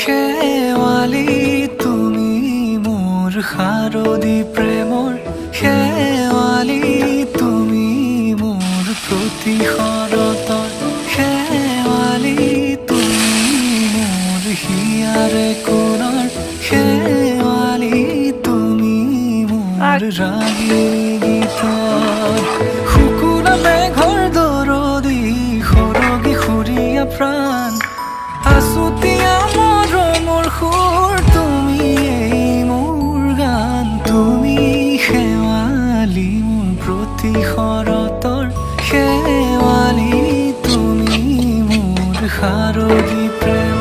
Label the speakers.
Speaker 1: শেৱালি তুমি মোৰ শাৰদী প্ৰেমৰ শেৱালি তুমি মোৰ প্ৰতিশৰতৰ শেৱালি তুমি মোৰ হিয়াৰে কোণৰ শেৱালি তুমি মোৰ ৰাগিনী আচ্ছা। গীতৰ শুকুনা মেঘৰ দৰদি সৰগী সুৰীয়া প্ৰাণ অতিহরতর শেৱালী তুমি মোৰ সাৰগী প্ৰেম